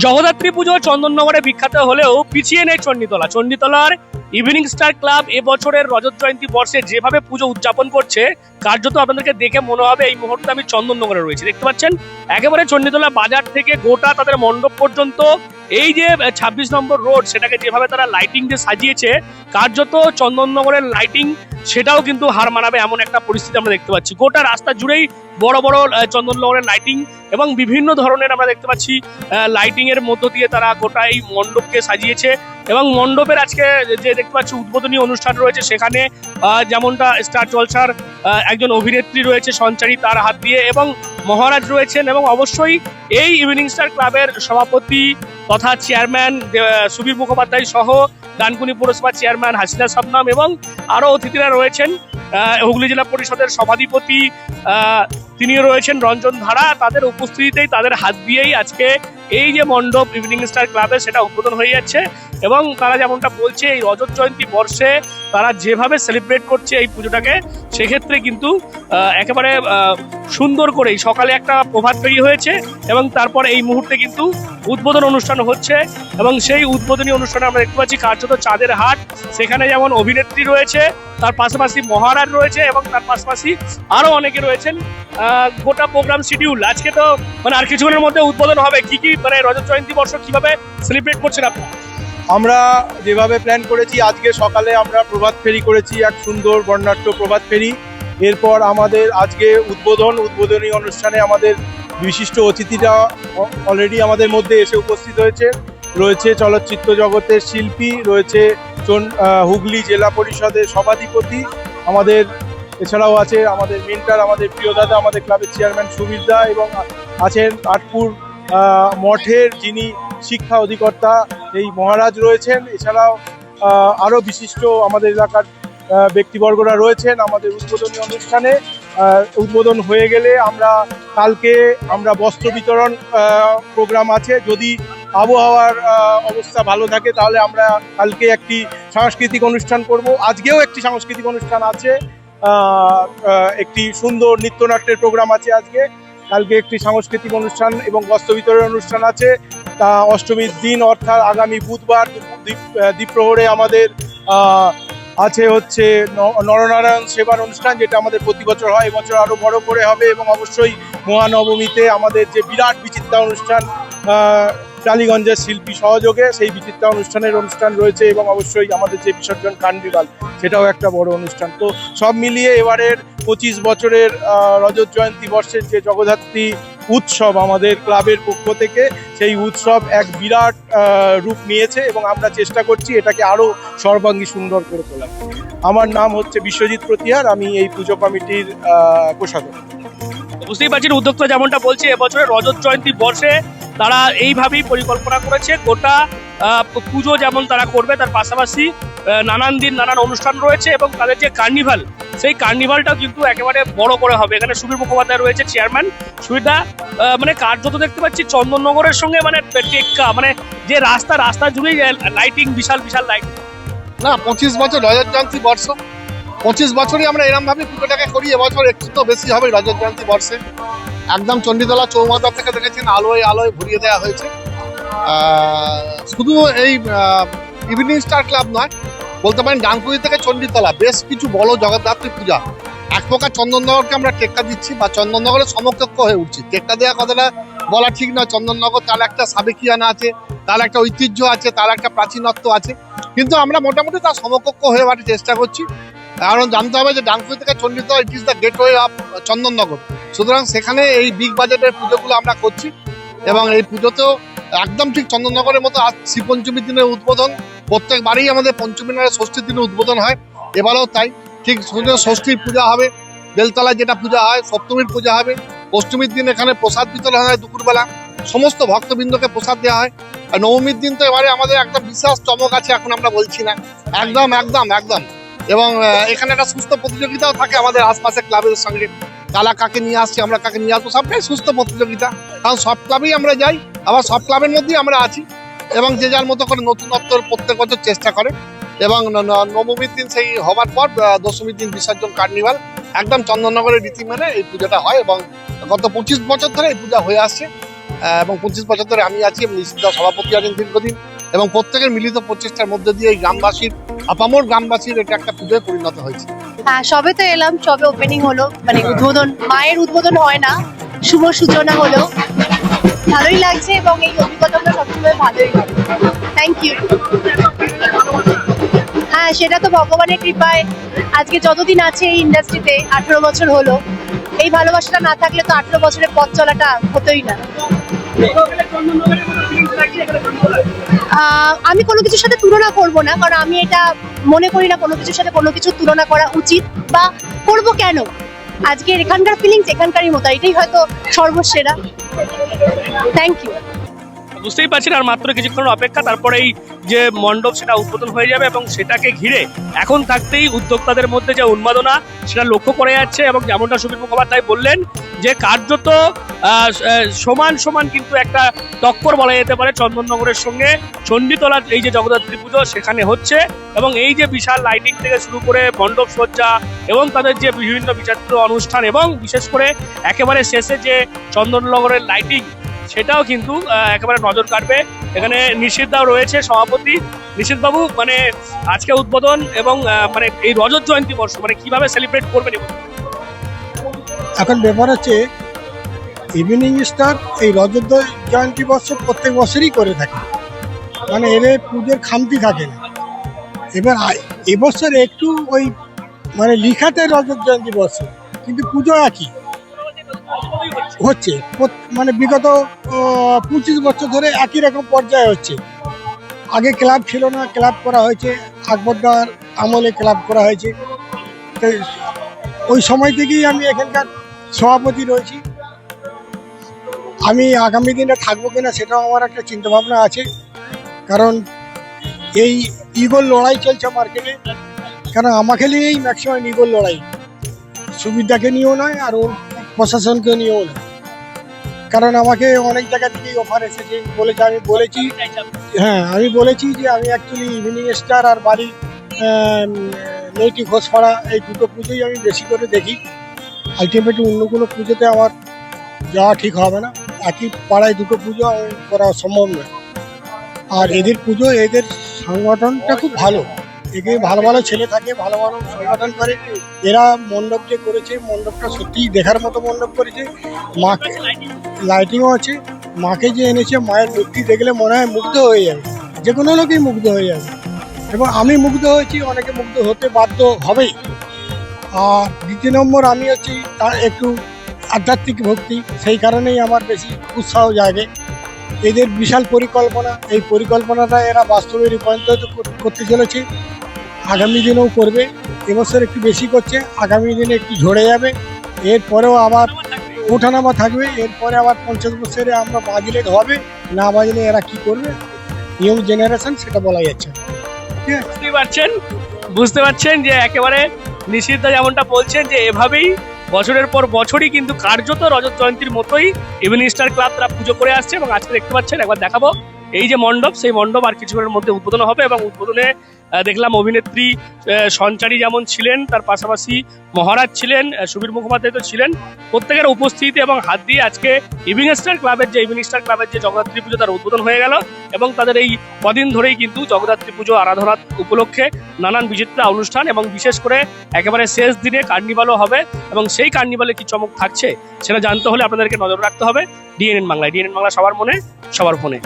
জগদ্ধাত্রী পুজো চন্দননগরে বিখ্যাত হলেও পিছিয়ে নেই চণ্ডীতলা। চণ্ডীতলার ইভিনিং স্টার ক্লাব এবছরের রজত জয়ন্তী বর্ষে যেভাবে পুজো উদযাপন করছে, কার্যত আপনাদেরকে দেখে মনে হবে এই মুহূর্তে আমি চন্দননগরে রয়েছি। দেখতে পাচ্ছেন, একেবারে চণ্ডীতলা বাজার থেকে গোটা তাদের মণ্ডপ পর্যন্ত। এই যে ছাব্বিশ নম্বর রোড, সেটাকে যেভাবে তারা লাইটিং দিয়ে সাজিয়েছে, কার্যত চন্দননগরের লাইটিং সেটাও কিন্তু হার মানাবে এমন একটা পরিস্থিতি আমরা দেখতে পাচ্ছি। গোটা রাস্তা জুড়েই বড় বড় চন্দননগরের লাইটিং এবং বিভিন্ন ধরনের আমরা দেখতে পাচ্ছি লাইটিং এর মধ্য দিয়ে তারা গোটা এই মণ্ডপকে সাজিয়েছে এবং মণ্ডপের আজকে যে দেখতে পাচ্ছি উদ্বোধনী অনুষ্ঠান রয়েছে সেখানে যেমনটা স্টার জলসার একজন অভিনেত্রী রয়েছে সঞ্চারী তার হাত দিয়ে এবং মহারাজ রয়েছেন এবং অবশ্যই এই ইভিনিং স্টার ক্লাবের সভাপতি তথা চেয়ারম্যান সুবীর মুখোপাধ্যায় সহ ডানকুনি পৌরসভার চেয়ারম্যান হাসিনা সাবনাম এবং আরও অতিথিরা রয়েছেন। হুগলি জেলা পরিষদের সভাধিপতি তিনিও রয়েছেন রঞ্জন ধারা। তাদের উপস্থিতিতেই তাদের হাত দিয়েই আজকে এই যে মণ্ডপ ইভিনিং স্টার ক্লাবে সেটা উদ্বোধন হয়ে যাচ্ছে এবং তারা যেমনটা বলছে, এই রজত জয়ন্তী বর্ষে তারা যেভাবে সেলিব্রেট করছে এই পুজোটাকে, সেক্ষেত্রে কিন্তু একেবারে সুন্দর করেই সকালে একটা প্রভাত তৈরি হয়েছে এবং তারপর এই মুহূর্তে কিন্তু উদ্বোধন অনুষ্ঠান হচ্ছে এবং সেই উদ্বোধনী অনুষ্ঠানে আমরা দেখতে পাচ্ছি কার্যত চাঁদের হাট, সেখানে যেমন অভিনেত্রী রয়েছে, তার পাশাপাশি মহারাজ রয়েছে এবং তার পাশাপাশি আরও অনেকে রয়েছেন। গোটা প্রোগ্রাম শিডিউল আজকে তো মানে আর কিছুক্ষণের মধ্যে উদ্বোধন হবে, কি কি মানে রজত জয়ন্তী বর্ষ কীভাবে সেলিব্রেট করছেন আপনি? আমরা যেভাবে প্ল্যান করেছি, আজকে সকালে আমরা প্রভাত ফেরি করেছি, এক সুন্দর বর্ণাঢ্য প্রভাত ফেরি। এরপর আমাদের আজকে উদ্বোধন, উদ্বোধনী অনুষ্ঠানে আমাদের বিশিষ্ট অতিথিরা অলরেডি আমাদের মধ্যে এসে উপস্থিত হয়েছে। রয়েছে চলচ্চিত্র জগতের শিল্পী, রয়েছে হুগলি জেলা পরিষদের সভাধিপতি, আমাদের এছাড়াও আছে আমাদের মেন্টার আমাদের প্রিয় দাদা, আমাদের ক্লাবের চেয়ারম্যান সুবীর দা এবং আছেন আটপুর মঠের যিনি শিক্ষা অধিকর্তা, এই মহারাজ রয়েছেন। এছাড়াও আরও বিশিষ্ট আমাদের এলাকার ব্যক্তিবর্গরা রয়েছেন আমাদের উদ্বোধনী অনুষ্ঠানে। উদ্বোধন হয়ে গেলে আমরা কালকে আমরা বস্ত্র বিতরণ প্রোগ্রাম আছে। যদি আবহাওয়ার অবস্থা ভালো থাকে, তাহলে আমরা কালকে একটি সাংস্কৃতিক অনুষ্ঠান করব। আজকেও একটি সাংস্কৃতিক অনুষ্ঠান আছে। একটি সুন্দর নৃত্যনাট্যের প্রোগ্রাম আছে আজকে। কালকে একটি সাংস্কৃতিক অনুষ্ঠান এবং বস্ত্র বিতরণের অনুষ্ঠান আছে। তা অষ্টমীর দিন অর্থাৎ আগামী বুধবার দ্বীপ্রহরে আমাদের আছে হচ্ছে নরনারায়ণ সেবার অনুষ্ঠান, যেটা আমাদের প্রতি বছর হয়। এবছর আরও বড় করে হবে এবং অবশ্যই মহানবমীতে আমাদের যে বিরাট বিচিত্রা অনুষ্ঠান টালিগঞ্জের শিল্পী সহযোগে সেই বিচিত্রা অনুষ্ঠানের অনুষ্ঠান রয়েছে এবং অবশ্যই আমাদের যে বিসর্জন কার্নিভাল সেটাও একটা বড় অনুষ্ঠান। তো সব মিলিয়ে এবারের পঁচিশ বছরের রজত জয়ন্তী বর্ষের যে জগদ্ধাত্রী উৎসব আমাদের ক্লাবের পক্ষ থেকে, সেই উৎসব এক বিরাট রূপ নিয়েছে এবং আমরা চেষ্টা করছি এটাকে আরও সর্বাঙ্গী সুন্দর করে তোলা আমার নাম হচ্ছে বিশ্বজিৎ প্রতিহার, আমি এই পুজো কমিটির কোষাধ্যক্ষ। বুঝতেই পারছেন, উদ্যোক্তা যেমনটা বলছে, এবছরের রজত জয়ন্তী বর্ষে তারা এইভাবেই পরিকল্পনা করেছে। গোটা পুজো যেমন তারা করবে, তার পাশাপাশি নানান দিন নানান অনুষ্ঠান রয়েছে এবং তাদের যে কার্নিভাল, সেই কার্নিভালটাও কিন্তু একেবারে বড় করে হবে। এখানে সুবীর মুখোপাধ্যায় রয়েছে চেয়ারম্যান সুবিধা মানে কার্যত দেখতে পাচ্ছি চন্দননগরের সঙ্গে মানে টেক্কা মানে যে রাস্তা রাস্তা জুড়েই লাইটিং বিশাল বিশাল লাইট না, পঁচিশ বছর রজত জয়ন্তী বর্ষ। পঁচিশ বছরই আমরা এরম ভাবে পুজোটাকে করি, এবছর একটু তো বেশি হবে রজত জয়ন্তী বর্ষে। একদম চণ্ডীতলা চৌমাথা থেকে দেখেছেন, আলোয় আলোয় ভরিয়ে দেওয়া হয়েছে। শুধু এই ইভিনিং স্টার ক্লাব নয়, বলতে পারেন ডানকুড়ি থেকে চণ্ডীতলা, বেশ কিছু বড় জগদ্ধাত্রী পূজা। এক প্রকার চন্দননগরকে আমরা টেক্কা দিচ্ছি বা চন্দননগরের সমকক্ষ হয়ে উঠছি। টেক্কা দেওয়া কথাটা বলা ঠিক নয়, চন্দননগর তার একটা সাবেকিয়ানা আছে, তার একটা ঐতিহ্য আছে, তার একটা প্রাচীনত্ব আছে। কিন্তু আমরা মোটামুটি তার সমকক্ষ হয়ে ওঠার চেষ্টা করছি। কারণ জানতে হবে যে ডানকুনি থেকে Chanditala it is the gateway of Chandannagar. সুতরাং সেখানে এই বিগ বাজেটের পুজোগুলো আমরা করছি এবং এই পুজোতেও একদম ঠিক চন্দননগরের মতো আজ শ্রী পঞ্চমীর দিনের উদ্বোধন। প্রত্যেক প্রত্যেকবারই আমাদের পঞ্চমী নারে ষষ্ঠীর দিনে উদ্বোধন হয়। এবারেও তাই। ঠিক ষষ্ঠীর পূজা হবে। বেলতলায় যেটা পূজা হয়, সপ্তমীর পূজা হবে। অষ্টমীর দিন এখানে প্রসাদ বিতরণ হয় দুপুরবেলা। সমস্ত ভক্তবৃন্দকে প্রসাদ দেওয়া হয়। আর নবমীর দিন তো এবারে আমাদের একটা বিশেষ চমক আছে, এখন আমরা বলছি না। একদম একদম একদম। এবং এখানে একটা সুস্থ প্রতিযোগিতাও থাকে আমাদের আশপাশে ক্লাবের সঙ্গে। কালা কাকে নিয়ে আসছি, আমরা কাকে নিয়ে আসব? সবটাই সুস্থ প্রতিযোগিতা। কারণ সব ক্লাবেই আমরা যাই, আবার সব ক্লাবের মধ্যেই আমরা আছি। এবং যে যার মতো করে নতুনত্ব প্রত্যেক বছর চেষ্টা করে। এবং নবমীর দিন সেই হবার পর দশমীর দিন বিসর্জন কার্নিভাল, একদম চন্দননগরের রীতি মেনে এই পুজোটা হয়। এবং গত পঁচিশ বছর ধরে এই পূজা হয়ে আসছে। এবং পঁচিশ বছর ধরে আমি আছি, এবং সভাপতি আছেন দীর্ঘদিন। এবং প্রত্যেকের মিলিত প্রচেষ্টার মধ্যে দিয়ে এই গ্রামবাসীর, আপামর গ্রামবাসীর এটা একটা পুজোয় পরিণত হয়েছে। হ্যাঁ সবে তো এলাম, সবে ওপেনিং হলো মানে উদ্বোধন, মায়ের উদ্বোধন হয় না, শুভ সূচনা হলো। ভালোই লাগছে এবং এই অভিজ্ঞতাটা সবসময় ভালোই লাগে। থ্যাংক ইউ হ্যাঁ সেটা তো ভগবানের কৃপায় আজকে যতদিন আছে এই ইন্ডাস্ট্রিতে আঠেরো বছর হলো। এই ভালোবাসাটা না থাকলে তো আঠেরো বছরের পথ চলাটা হতোই না। আমি কোনো কিছুর সাথে তুলনা করব না, কারণ আমি এটা মনে করি না কোনো কিছুর সাথে কোনো কিছু তুলনা করা উচিত বা করব কেন? আজকের এখানকার ফিলিংস এখানকারই মতো এটাই হয়তো সর্বসেরা। থ্যাংক ইউ বুঝতেই পারছেন, আর মাত্র কিছুক্ষণ অপেক্ষা, তারপরে এই যে মণ্ডপ, সেটা উদ্বোধন হয়ে যাবে এবং সেটাকে ঘিরে এখন থাকতেই উদ্যোক্তাদের মধ্যে যে উন্মাদনা, সেটা লক্ষ্য করে যাচ্ছে এবং যেমনটা সুবীর মুখোপাধ্যায় বললেন যে কার্যত সমান সমান কিন্তু একটা টক্কর বলা যেতে পারে চন্দননগরের সঙ্গে। চণ্ডীতলা এই যে জগদ্ধাত্রী পুজো সেখানে হচ্ছে এবং এই যে বিশাল লাইটিং থেকে শুরু করে মণ্ডপ সজ্জা এবং তাদের যে বিভিন্ন বিচাত্র অনুষ্ঠান এবং বিশেষ করে একেবারে শেষে যে চন্দননগরের লাইটিং সেটাও কিন্তু একেবারে নজর কাটবে এখানে নিষিদ্ধও রয়েছে সভাপতি। নিষিদ্ধ বাবু মানে আজকে উদ্বোধন এবং মানে এই রজত জয়ন্তী বর্ষ মানে কীভাবে সেলিব্রেট করবেন এখন ব্যাপার হচ্ছে ইভিনিং স্টার এই রজত জয়ন্তী বর্ষ প্রত্যেক বছরই করে থাকে। মানে এর পুজোর খামতি থাকে না। এবার এবছর একটু ওই মানে লিখাতে রজত জয়ন্তী বর্ষ কিন্তু পুজো একই। হচ্ছে মানে বিগত পঁচিশ বছর ধরে একই রকম পর্যায়ে হচ্ছে। আগে ক্লাব ছিল না, ক্লাব করা হয়েছে, আকবরদার আমলে ক্লাব করা হয়েছে। ওই সময় থেকেই আমি এখানকার সভাপতি রয়েছি। আমি আগামী দিনে থাকব কিনা সেটাও আমার একটা চিন্তা ভাবনা আছে। কারণ এই ইগল লড়াই চলছে মার্কেটে কারণ আমাকে নিয়েই ম্যাক্সিমাম ইগল লড়াই। সুবিধাকে নিয়েও নয় আর ওর প্রশাসনকে নিয়েও নয়। কারণ আমাকে অনেক জায়গা থেকেই অফার এসেছে। বলেছে আমি বলেছি হ্যাঁ আমি বলেছি যে আমি অ্যাকচুয়ালি ইভিনিং স্টার আর বাড়ি নৈতিক ঘোষপাড়া এই দুটো পুজোই আমি বেশি করে দেখি। আলটিমেটলি অন্য কোনো পুজোতে আমার যাওয়া ঠিক হবে না। একই পাড়ায় দুটো পুজো করা সম্ভব নয়। আর এদের পুজো, এদের সংগঠনটা খুব ভালো। একে ভালো ভালো ছেলে থাকে, ভালো ভালো সংগঠন করে। এরা মণ্ডপ যে করেছে, মণ্ডপটা সত্যিই দেখার মতো মণ্ডপ করেছে। মাকে লাইটিংও আছে। মাকে যে এনেছে, মায়ের মূর্তি দেখলে মনে হয় মুগ্ধ হয়ে যাবে। যে কোনো লোকেই মুগ্ধ হয়ে যাবে। এবং আমি মুগ্ধ হয়েছি, অনেকে মুগ্ধ হতে বাধ্য হবেই। আর দ্বিতীয় নম্বর আমি হচ্ছি তার একটু আধ্যাত্মিক ভক্তি, সেই কারণেই আমার বেশি উৎসাহ জাগে। এদের বিশাল পরিকল্পনা, এই পরিকল্পনাটা এরা বাস্তবে রূপান্তরিত করতে চলেছে। আগামী দিনেও করবে, এবছর একটু বেশি করছে, আগামী দিনে একটু ঝরে যাবে। এরপরেও আবার ওঠানামা থাকবে, এরপরে আবার পঞ্চাশ বছরে আমরা বাজলে হবে, না বাজলে এরা কি করবে? নিউ জেনারেশন সেটা বলা যাচ্ছে না। বুঝতেই পারছেন? বুঝতে পারছেন যে একেবারে নিষিদ্ধ যেমনটা বলছেন যে এভাবেই বছরের পর বছরই কিন্তু কার্যত রজত জয়ন্তীর মতোই ইভিনিং স্টার ক্লাব তারা পুজো করে আসছে এবং আজকে দেখতে পাচ্ছেন, একবার দেখাবো। এই যে মণ্ডপ, সেই মণ্ডপ আর কিছুক্ষণের মধ্যে উদ্বোধন হবে এবং উদ্বোধনে দেখলাম অভিনেত্রী সঞ্চারী যেমন ছিলেন, তার পাশাপাশি মহারাজ ছিলেন সুবীর মুখোপাধ্যায় তো ছিলেন। প্রত্যেকের উপস্থিতি এবং হাত দিয়ে আজকে ইভিনিং স্টার ক্লাবের যে ইভিনিং স্টার ক্লাবের যে জগদ্ধাত্রী পুজো তার উদ্বোধন হয়ে গেল এবং তাদের এই কদিন ধরেই কিন্তু জগদ্ধাত্রী পুজো আরাধনা উপলক্ষে নানান বিচিত্রা অনুষ্ঠান এবং বিশেষ করে একেবারে শেষ দিনে কার্নিভালও হবে এবং সেই কার্নিভালে কি চমক থাকছে সেটা জানতে হলে আপনাদেরকে নজর রাখতে হবে। ডিএনএন বাংলায় ডিএনএন বাংলা সবার মনে, সবার ফোনে।